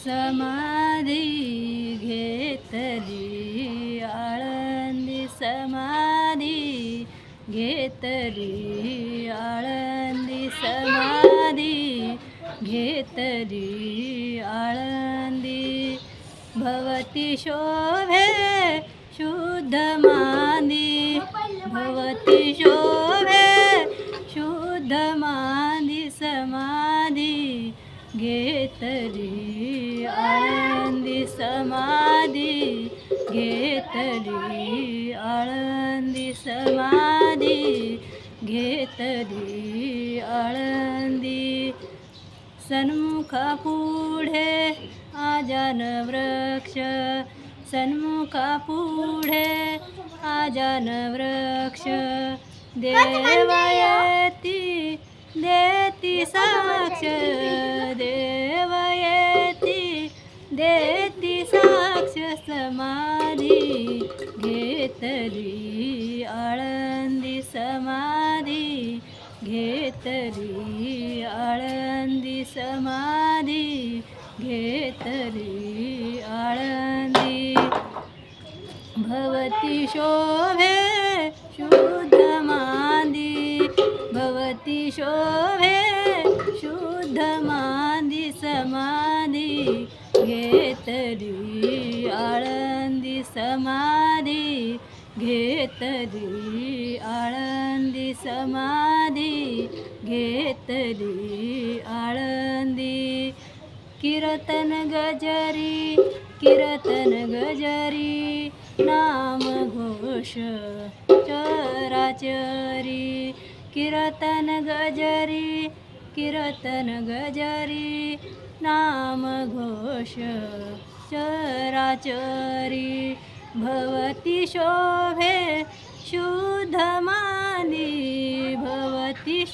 समाधी घेतली आळंदी समाधी घेतली आळंदी समाधी घेतली आळंदी भवती शोभे शुद्ध मानी सन्मुखा पुढे आजान वृक्ष. सन्मुखा पुढे आजान वृक्ष. देवयती देती साक्ष. देवयती देती साक्ष. समाधी घेतली आळंदी समाधी. घेतली आळंदी समाधी घेतली आळंदी. भवती शोभे शुद्ध मांदी भवती शोभे शुद्ध मांदी समाधी घेतली आळंदी समाधी घेतली आळंदी समाधी घेतली आळंदी. कीर्तन गजरी कीर्तन गजरी नाम घोष चराचरी. कीर्तन गजरी कीर्तन गजरी नाम घोष चराचरी. भवती शोभे शुद्ध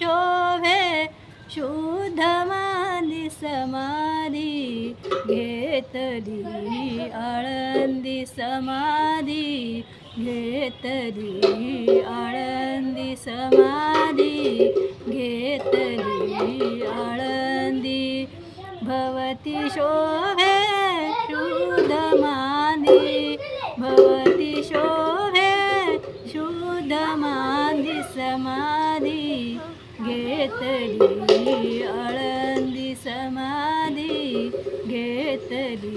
शोभे शुद्ध माली समाधी घेतली आळंदी समाधी घेतली आळंदी समाधी घेतली आळंदी. भवती शोभे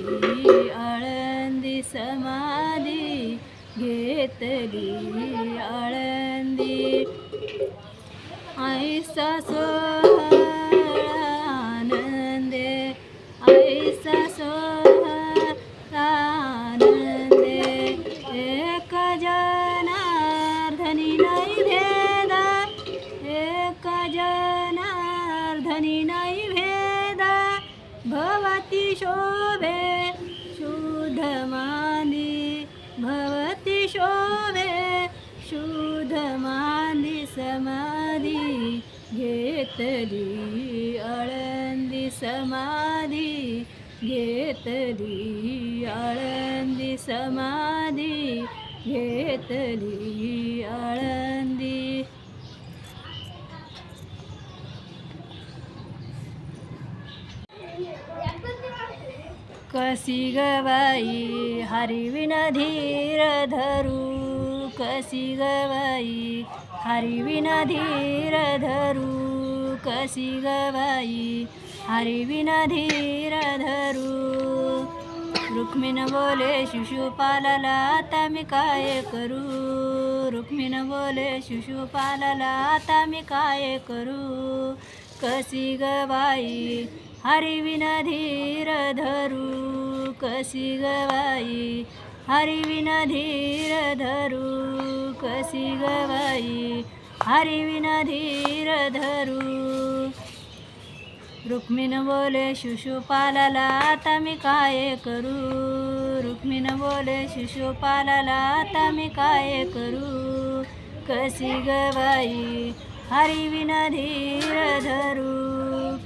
घेतली आळंदी समाधी घेतली. आळंदी आईसा सोहळा आनंदे आईसा सोहळा आनंदे. एक जनार्धनी नाही भेदा एक जनार्धनी नाही भेदा भवती शोभे शुद्ध भवति भवती शोभे शुद्धमानी समाधि समाधी घेतली आळंदी समाधी घेतली आळंदी समाधी घेतली आळंदी कशी गवाई हरिविन धीर धरू. कशी गवाई हरिविन धीर धरू. कशी गवाई हरिविन धीर धरू. रुक्मिण बोले शिशुपालाला आता मी काय करू? रुक्मिण बोले शिशुपालाला आता मी काय करू? कशी गवाई हरिविन धीर धरू कशी गवाई। हरिविन धीर धरू कशी गवाई। हरिविन धीर धरू रुक्मिण बोले शिशुपालाला आता मी काय करू? रुक्मिण बोले शिशुपालाला आता मी काय करू? कशी गवाई हरिविन धीर धरू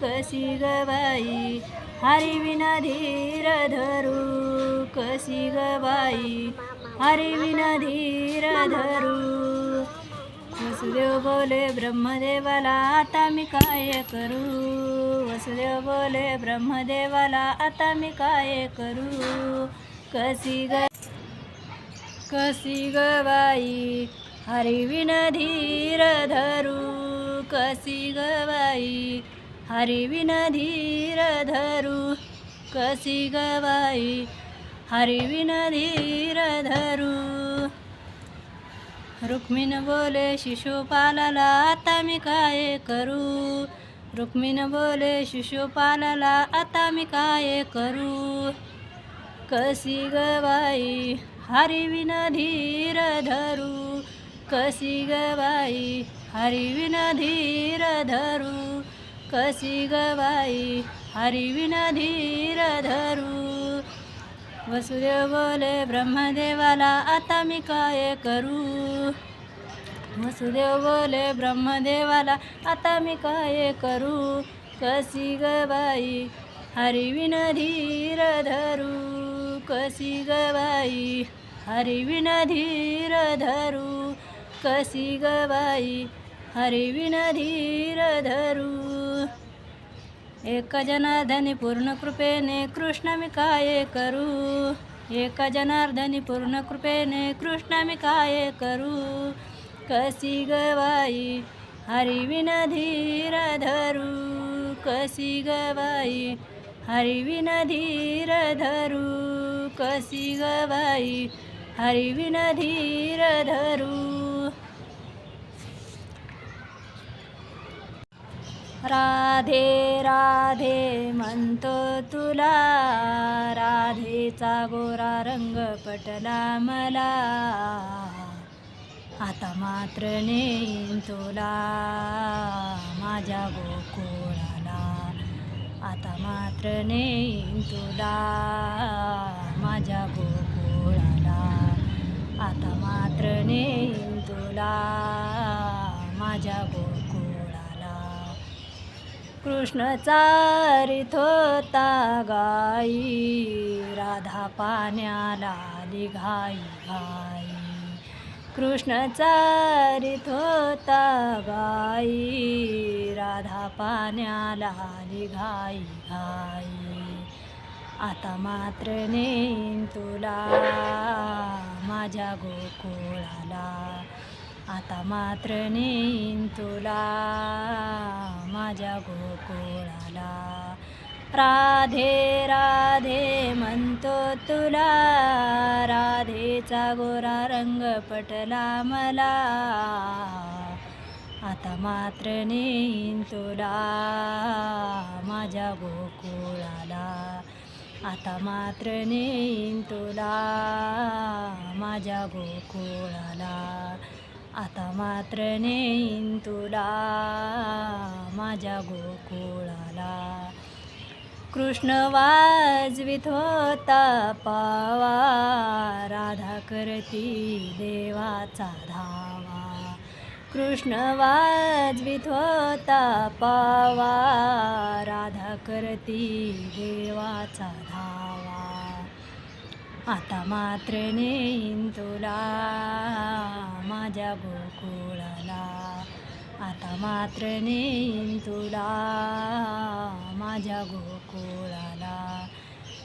कशी गवाई हरिविन धीर धरू. कशी गवाई हरिविन धीर धरू. वसुदेव बोले ब्रह्मदेवाला आता मी काय करू? वसुदेव बोले ब्रह्मदेवाला आता मी काय करू? कशी ग कशी गबाई बाई? हरिविन धीर धरू. कशी गबाई हरिविन धीर धरू कशी गवाई। हरिविन धीर धरू रुक्मिण बोले शिशुपालाला आता मी काय करू? रुक्मिण बोले शिशुपालाला आता मी काय करू? कशी गवाई हरिविन धीर धरू कशी गवाई हरिविन धीर धरू कसी गवाई हरिविना धीर धरू वसुदेव बोले ब्रह्मदेवाला आता मी काय करू? वसुदेव बोले ब्रह्मदेवाला आता मी काय करू? कसी गवाई हरिविन धीर धरू कशी गवाई हरिविन धीर धरू कशी गवाई हरिविन धीर धरू एक जनार्दनी पूर्ण कृपेने कृष्ण मी काय करू. एक जनार्दनी पूर्ण कृपेने कृष्ण मी काय करू. कसी ग हरिविन धीर धरू कसी ग हरिविन धीर धरू कसी ग हरिविन धीर धरू राधे राधे म्हणतो तुला. राधेचा गोरा रंग पटला मला. आता मात्र नेईन तुला. माझ्या गोकुळाला. आता मात्र नेईन तुला. माझ्या गोकुळाला. आता मात्र नेईन तुला. माझ्या गो कृष्णचारित होता गाई. राधा पाण्याला घाई. घाई कृष्णचारित होता गाई. राधा पाण्याला घाई घाई. आता मात्र नेन तुला माझ्या गोकुळाला. आता मात्र नेईन तुला माझ्या गोकुळाला. राधे राधे म्हणतो तुला राधेचा गोरा रंग पटला मला. आता मात्र नेईन तुला माझ्या गोकुळाला. आता मात्र नेईन तुला माझ्या गोकुळाला. आता मात्र नेईन तुला माझ्या गोकुळाला. कृष्ण वाजवित होता पावा राधा करती देवाचा धावा. कृष्ण वाजवित होता पावा राधा करती देवाचा धावा. आता मात्र नेईन तुला माझ्या गोकुळाला आता मात्र नेईन तुला. माझ्या गोकुळाला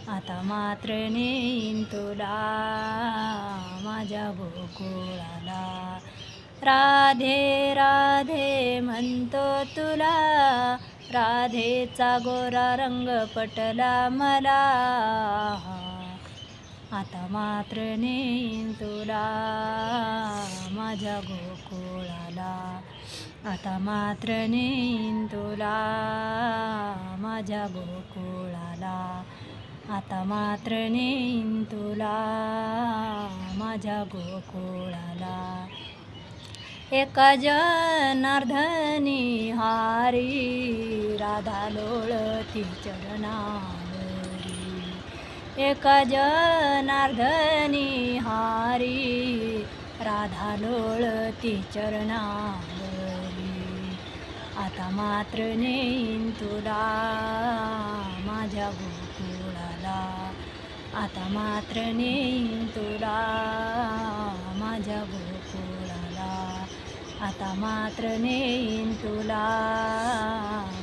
आता मात्र नेईन तुला. माझ्या गोकुळाला राधे राधे म्हणतो तुला. राधेचा गोरा रंग पटला मला. आता मात्र नेईन तुला माझ्या गोकुळाला. आता मात्र नेईन तुला माझ्या गोकुळाला. आता मात्र नेईन तुला माझ्या गोकुळाला. एका जनार्धनी हारी राधा लोळती चरणा एक जनार्दनी हारी राधा लोळती चरणावरी. आता मात्र नेईन तुला माझ्या गोकुळाला. आता मात्र नेईन तुला माझ्या गोकुळाला. आता मात्र नेईन तुला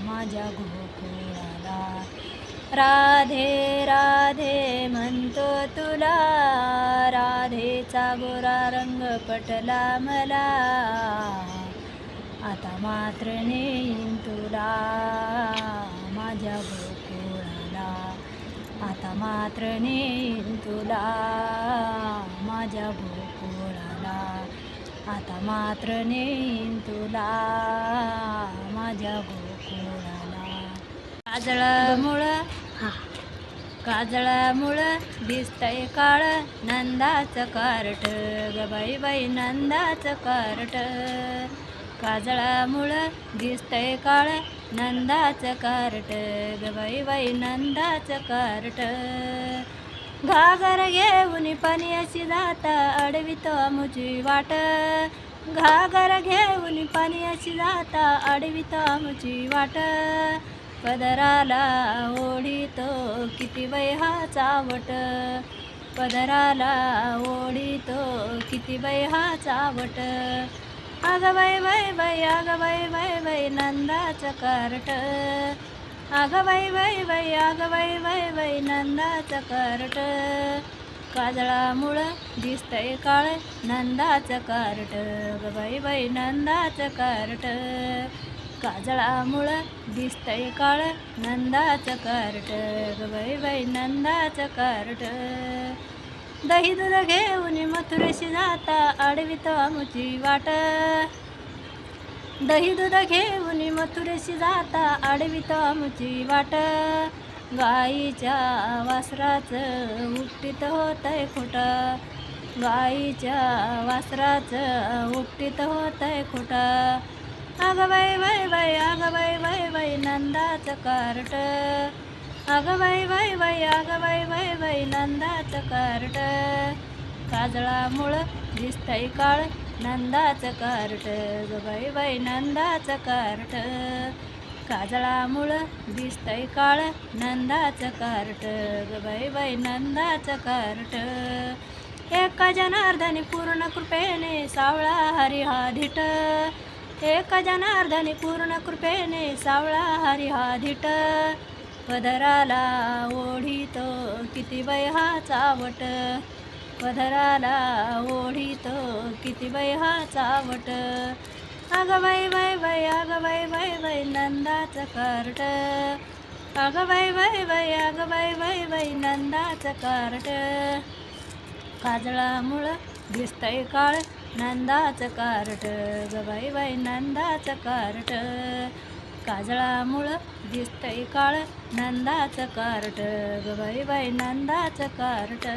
माझ्या गोकुळाला. राधे राधे म्हणतो तुला. राधेचा गोरा रंग पटला मला. आता मात्र नेईन तुला. माझ्या गोकुळाला. आता मात्र नेईन तुला. माझ्या गोकुळाला. आता मात्र नेईन तुला. माझ्या गोकुळाला. काजळामुळं काजळामुळं दिसतय काळ नंदाचं कारट. ग बाई बाई नंदाचं कारट. काजळामुळं दिसतय काळ नंदाचं कारट. ग बाई बाई नंदाचं कारट. घागर घेऊन पाणी अशी जाता अडवितो आमुची वाट. घागर घेऊन पाणी अशी जाता अडवितो आमुची वाट. पदराला ओढितो किती वैहा हा चावट? पदराला ओढितो किती वैहा हा चावट? अग बाई बाई बाई अग बाई बाई बाई नंदाचं कारट. अग बाई बाई बाई अग बाई बाई बाई नंदाचं कारट. काजळामुळं दिसतंय काळ नंदाचं कारट. ग बाई बाई नंदाचं कारट. काजळामुळं दिसतय काळ नंदाचं कारट ग बाई बाई नंदाचं कारट. दही दूध घेऊन मथुरेशी जाता आडवितो आमुची वाट. दही दूध घेऊन मथुरेशी जाता आडवितो आमुची वाट. गाईच्या वासराचं उपटीत होतंय खोटं. गाईच्या वासराचं उपटीत होतंय खोटं. अगं बाई बाई बाई अगं बाई बाई बाई नंदाचं कारट. अगं बाई बाई बाई अगं बाई बाई बाई नंदाचं कारट. काजळामुळं दिसतंय काळ नंदाचं कारट. ग बाई बाई नंदाचं कारट. काजळामुळं दिसतंय काळ नंदाचं कारट. ग बाई बाई नंदाचं कारट. एका जनार्दनी पूर्ण कृपेने सावळा हरी धिट. एक जनार्दनी पूर्ण कृपेने सावळा हरी धिट पदराला ओढीतो किती बैहा चावट. पधराला ओढीतो किती बाई चावट. अगं बाई बाई बाई अगं बाई बाई बाई नंदाचं कारट. अगं बाई बाई बाई अगं बाई बाई बाई नंदाचं कारट. काजळामुळं दिसतंय काळ नंदाचं कारट ग बाई बाई नंदाचं कारट. काजळामुळं दिसतंय काळ नंदाचं कारट ग बाई बाई नंदाचं कारट.